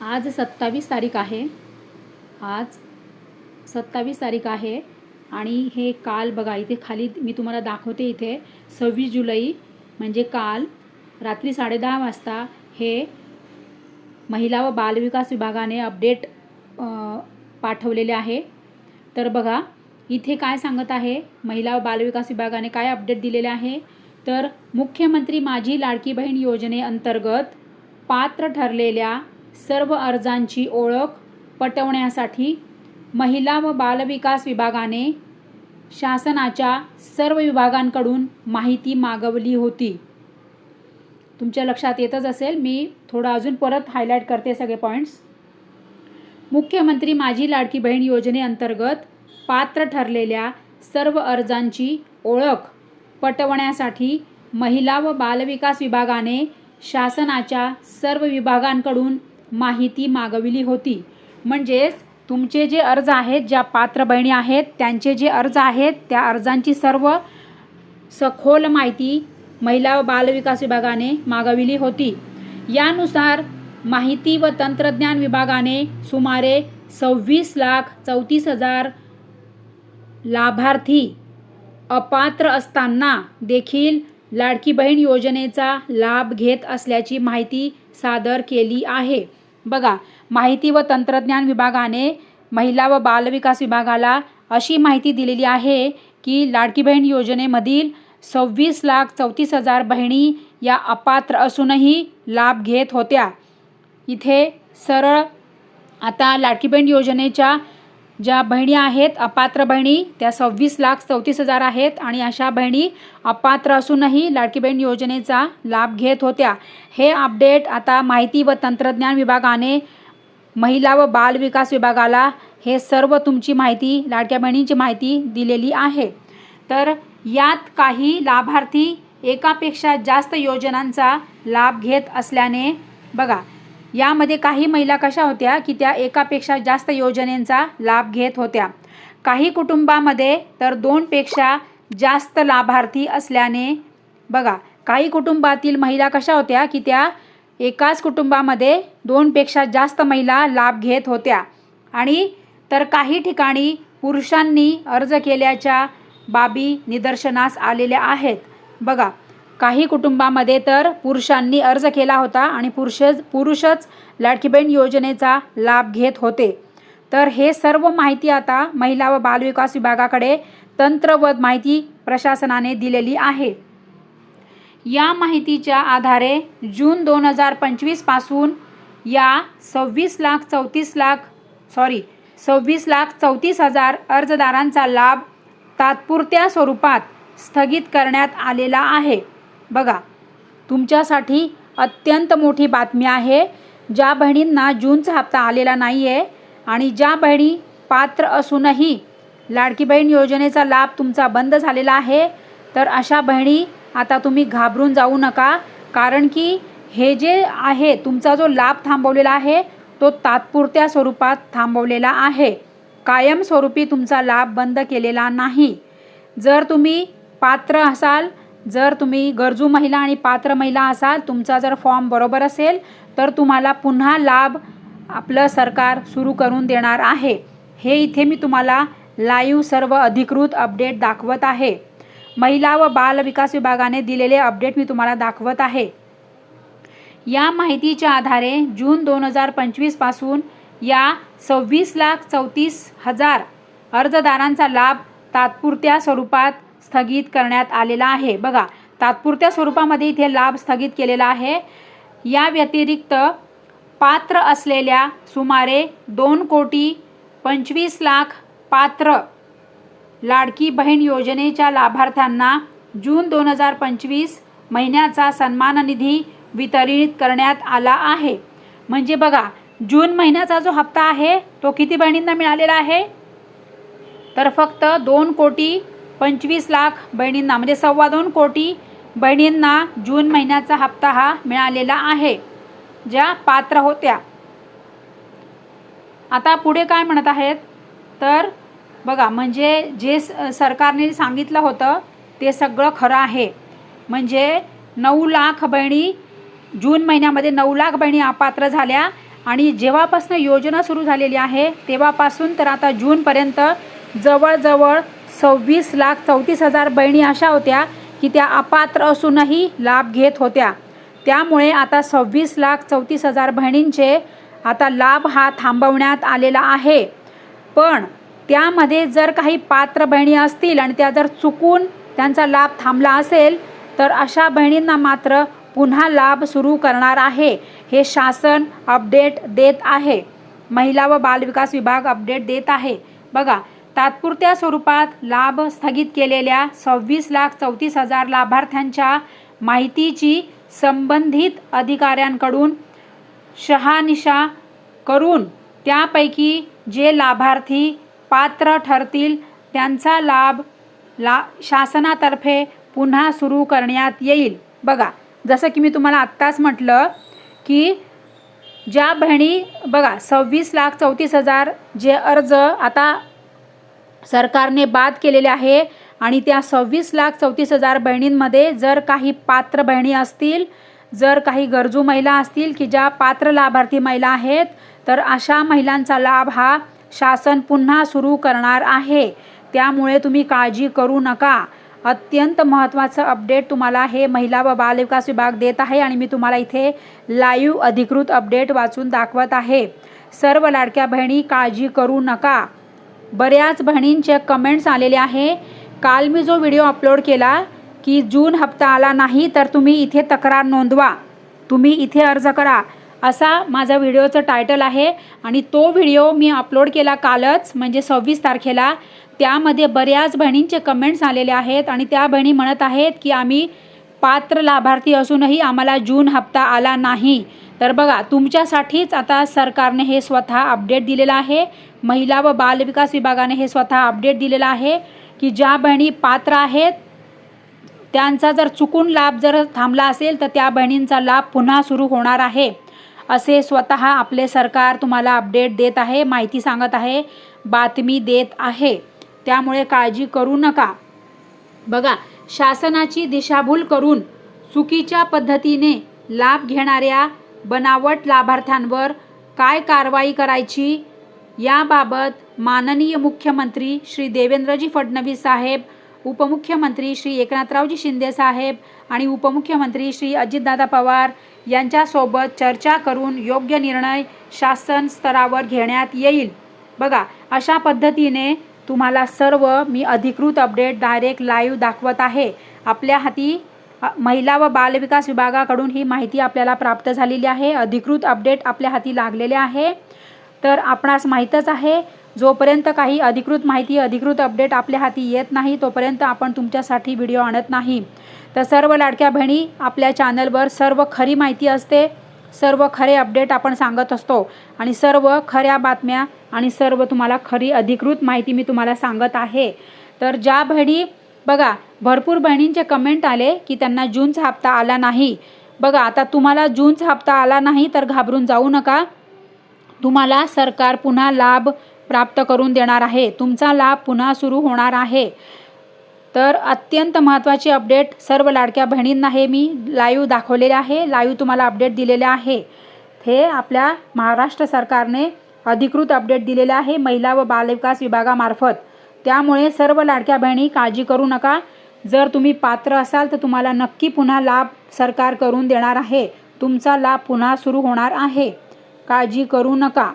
आज सत्तावीस तारीख आहे. आज सत्तावीस तारीख आहे आणि हे काल बघा इथे खाली मी तुम्हाला दाखवते इथे सव्वीस जुलै म्हणजे काल रात्री साडेदहा वाजता हे महिला व बालविकास विभागाने अपडेट पाठवलेले आहे. तर बघा इथे काय सांगत आहे महिला व बालविकास विभागाने काय अपडेट दिलेले आहे? तर मुख्यमंत्री माझी लाडकी बहीण योजनेअंतर्गत पात्र ठरलेल्या सर्व अर्जांची ओळख पटवण्यासाठी महिला व बालविकास विभागाने शासनाच्या सर्व विभागांकडून माहिती मागवली होती. तुमच्या लक्षात येतच असेल मी थोडं अजून परत हायलाईट करते सगळे पॉईंट्स मुख्यमंत्री माझी लाडकी बहीण योजनेअंतर्गत पात्र ठरलेल्या सर्व अर्जांची ओळख पटवण्यासाठी महिला व बालविकास विभागाने शासनाच्या सर्व विभागांकडून माहिती मागविली होती. म्हणजेच तुमचे जे अर्ज आहेत ज्या पात्र बहिणी आहेत त्यांचे जे अर्ज आहेत त्या अर्जांची सर्व सखोल माहिती महिला व बालविकास विभागाने मागविली होती. यानुसार माहिती व तंत्रज्ञान विभागाने सुमारे सव्वीस लाख चौतीस हजार लाभार्थी अपात्र असताना देखील लाडकी बहीण योजनेचा लाभ घेत असल्याची माहिती सादर केली आहे. बघा माहिती व तंत्रज्ञान विभागाने महिला व बालविकास विभागाला अशी माहिती दिलेली आहे की लाडकी बहीण योजनेमधील सव्वीस लाख चौतीस हजार बहिणी या अपात्र असूनही लाभ घेत होत्या. इथे सरळ आता लाडकी बहीण योजनेच्या ज्या बहिणी आहेत अपात्र बहिणी त्या सव्वीस लाख चौतीस हजार आहेत आणि अशा बहिणी अपात्र असूनही लाडकी बहीण योजनेचा लाभ घेत होत्या. हे अपडेट आता माहिती व तंत्रज्ञान विभागाने महिला व बाल विकास विभागाला हे सर्व तुमची माहिती लाडक्या बहिणींची माहिती दिलेली आहे. तर यात काही लाभार्थी एकापेक्षा जास्त योजनांचा लाभ घेत असल्याने बघा यामध्ये काही महिला कशा होत्या की त्या एकापेक्षा जास्त योजनेचा लाभ घेत होत्या? काही कुटुंबामध्ये तर दोनपेक्षा जास्त लाभार्थी असल्याने बघा काही कुटुंबातील महिला कशा होत्या की त्या एकाच कुटुंबामध्ये दोनपेक्षा जास्त महिला लाभ घेत होत्या. आणि तर काही ठिकाणी पुरुषांनी अर्ज केल्याच्या बाबी निदर्शनास आलेल्या आहेत. बघा काही कुटुंबामध्ये तर पुरुषांनी अर्ज केला होता आणि पुरुष पुरुषच लाडकी योजनेचा लाभ घेत होते. तर हे सर्व माहिती आता महिला व बालविकास विभागाकडे तंत्रवत माहिती प्रशासनाने दिलेली आहे. या माहितीच्या आधारे जून दोन हजार पंचवीसपासून या सव्वीस लाख चौतीस लाख सॉरी सव्वीस लाख चौतीस हजार अर्जदारांचा लाभ तात्पुरत्या स्वरूपात स्थगित करण्यात आलेला आहे. बघा तुमच्यासाठी अत्यंत मोठी बातमी आहे. ज्या बहिणींना जूनचा हप्ता आलेला नाही आहे आणि ज्या बहिणी पात्र असूनही लाडकी बहीण योजनेचा लाभ तुमचा बंद झालेला आहे तर अशा बहिणी आता तुम्ही घाबरून जाऊ नका. कारण की हे जे आहे तुमचा जो लाभ थांबवलेला आहे तो तात्पुरत्या स्वरूपात थांबवलेला आहे. कायमस्वरूपी तुमचा लाभ बंद केलेला नाही. जर तुम्ही पात्र असाल जर तुम्ही गरजू महिला आणि पात्र महिला असाल तुमचा जर फॉर्म बरोबर असेल तर तुम्हाला पुन्हा लाभ आपलं सरकार सुरू करून देणार आहे. हे इथे मी तुम्हाला लाईव्ह सर्व अधिकृत अपडेट दाखवत आहे. महिला व बाल विकास विभागाने दिलेले अपडेट मी तुम्हाला दाखवत आहे. या माहितीच्या आधारे जून दोन हजार पंचवीसपासून या सव्वीस लाख चौतीस हजार अर्जदारांचा लाभ तात्पुरत्या स्वरूपात स्थगित करण्यात आलेला आहे. बघा तात्पुरत्या स्वरूपामध्ये इथे लाभ स्थगित केलेला आहे. या व्यतिरिक्त पात्र असलेल्या सुमारे दोन कोटी पंचवीस लाख पात्र लाडकी बहीण योजनेच्या लाभार्थ्यांना जून दोन हजार पंचवीस महिन्याचा सन्मान निधी वितरित करण्यात आला आहे. म्हणजे बघा जून महिन्याचा जो हप्ता आहे तो किती बहिणींना मिळालेला आहे? तर फक्त दोन कोटी पंचवीस लाख बहिणींना म्हणजे सव्वा दोन कोटी बहिणींना जून महिन्याचा हप्ता हा मिळालेला आहे ज्या पात्र होत्या. आता पुढे काय म्हणत आहेत? तर बघा म्हणजे जे स सरकारने सांगितलं होतं ते सगळं खरं आहे. म्हणजे नऊ लाख बहिणी जून महिन्यामध्ये नऊ लाख बहिणी अपात्र झाल्या आणि जेव्हापासून योजना सुरू झालेली आहे तेव्हापासून तर आता जूनपर्यंत जवळजवळ सव्वीस लाख चौतीस हजार बहिणी अशा होत्या की त्या अपात्र असूनही लाभ घेत होत्या. त्यामुळे आता सव्वीस लाख चौतीस हजार बहिणींचे आता लाभ हा थांबवण्यात आलेला आहे. पण त्यामध्ये जर काही पात्र बहिणी असतील आणि त्या जर चुकून त्यांचा लाभ थांबला असेल तर अशा बहिणींना मात्र पुन्हा लाभ सुरू करणार आहे हे शासन अपडेट देत आहे. महिला व बालविकास विभाग अपडेट देत आहे. बघा तात्पुरत्या स्वरूपात लाभ स्थगित केलेल्या सव्वीस लाख चौतीस हजार लाभार्थ्यांच्या माहितीची संबंधित अधिकाऱ्यांकडून शहानिशा करून त्यापैकी जे लाभार्थी पात्र ठरतील त्यांचा लाभ ला शासनातर्फे पुन्हा सुरू करण्यात येईल. बघा जसं की मी तुम्हाला आत्ताच म्हटलं की ज्या बहिणी बघा सव्वीस लाख चौतीस हजार जे अर्ज आता सरकारने बाद केलेले आहे आणि त्या सव्वीस लाख चौतीस हजार बहिणींमध्ये जर काही पात्र बहिणी असतील जर काही गरजू महिला असतील की ज्या पात्र लाभार्थी महिला आहेत तर अशा महिलांचा लाभ हा शासन पुन्हा सुरू करणार आहे. त्यामुळे तुम्ही काळजी करू नका. अत्यंत महत्त्वाचं अपडेट तुम्हाला हे महिला व बालविकास विभाग देत आहे आणि मी तुम्हाला इथे लाईव्ह अधिकृत अपडेट वाचून दाखवत आहे. सर्व लाडक्या बहिणी काळजी करू नका. बऱ्याच बहिणींचे कमेंट्स आलेले आहे. काल मी जो व्हिडिओ अपलोड केला की जून हप्ता आला नाही तर तुम्ही इथे तक्रार नोंदवा. तुम्ही इथे अर्ज करा. असा माझा व्हिडिओचं टायटल आहे आणि तो व्हिडिओ मी अपलोड केला कालच म्हणजे सव्वीस तारखेला. त्यामध्ये बऱ्याच बहिणींचे कमेंट्स आलेले आहेत आणि त्या बहिणी म्हणत आहेत की आम्ही पात्र लाभार्थी असूनही आम्हाला जून हप्ता आला नाही. तर बघा तुमच्यासाठीच आता सरकारने हे स्वतः अपडेट दिलेलं आहे. महिला व बालविकास विभागाने हे स्वतः अपडेट दिलेलं आहे की ज्या बहिणी पात्र आहेत त्यांचा जर चुकून लाभ जर थांबला असेल तर त्या बहिणींचा लाभ पुन्हा सुरू होणार आहे. असे स्वतः आपले सरकार तुम्हाला अपडेट देत आहे माहिती सांगत आहे बातमी देत आहे. त्यामुळे काळजी करू नका. बघा शासनाची दिशाभूल करून चुकीच्या पद्धतीने लाभ घेणाऱ्या बनावट लाभार्थ्यांवर काय कारवाई करायची? याबाबत माननीय मुख्यमंत्री श्री देवेंद्रजी फडणवीस साहेब उपमुख्यमंत्री श्री एकनाथरावजी शिंदे साहेब आणि उपमुख्यमंत्री श्री अजितदादा पवार यांच्यासोबत चर्चा करून योग्य निर्णय शासन स्तरावर घेण्यात येईल. बघा अशा पद्धतीने तुम्हाला सर्व मी अधिकृत अपडेट डायरेक्ट लाईव्ह दाखवत आहे. आपल्या हाती महिला व बालविकास विभागाकडून ही माहिती आपल्याला प्राप्त झालेली आहे. अधिकृत अपडेट आपल्या हाती लागलेले आहे. तर आपणास माहीतच आहे जोपर्यंत काही अधिकृत माहिती अधिकृत अपडेट आपल्या हाती येत नाही तोपर्यंत आपण तुमच्यासाठी व्हिडिओ आणत नाही. तर सर्व लाडक्या बहिणी आपल्या चॅनलवर सर्व खरी माहिती असते सर्व खरे अपडेट आपण सांगत असतो आणि सर्व खऱ्या बातम्या आणि सर्व तुम्हाला खरी अधिकृत माहिती मी तुम्हाला सांगत आहे. तर ज्या बहिणी बघा भरपूर बहिणींचे कमेंट आले की त्यांना जूनचा हप्ता आला नाही. बघा आता तुम्हाला जूनचा हप्ता आला नाही तर घाबरून जाऊ नका. तुम्हाला सरकार पुन्हा लाभ प्राप्त करून देणार आहे. तुमचा लाभ पुन्हा सुरू होणार आहे. तर अत्यंत महत्त्वाची अपडेट सर्व लाडक्या बहिणींना हे मी लाईव्ह दाखवलेले आहे. लाईव्ह तुम्हाला अपडेट दिलेले आहे. हे आपल्या महाराष्ट्र सरकारने अधिकृत अपडेट दिलेले आहे महिला व बालविकास विभागामार्फत. त्यामुळे सर्व लाडक्या बहिणी काळजी करू नका. जर तुम्ही पात्र असाल तर तुम्हाला नक्की पुन्हा लाभ सरकार करून देणार आहे. तुमचा लाभ पुन्हा सुरू होणार आहे. काळजी करू नका.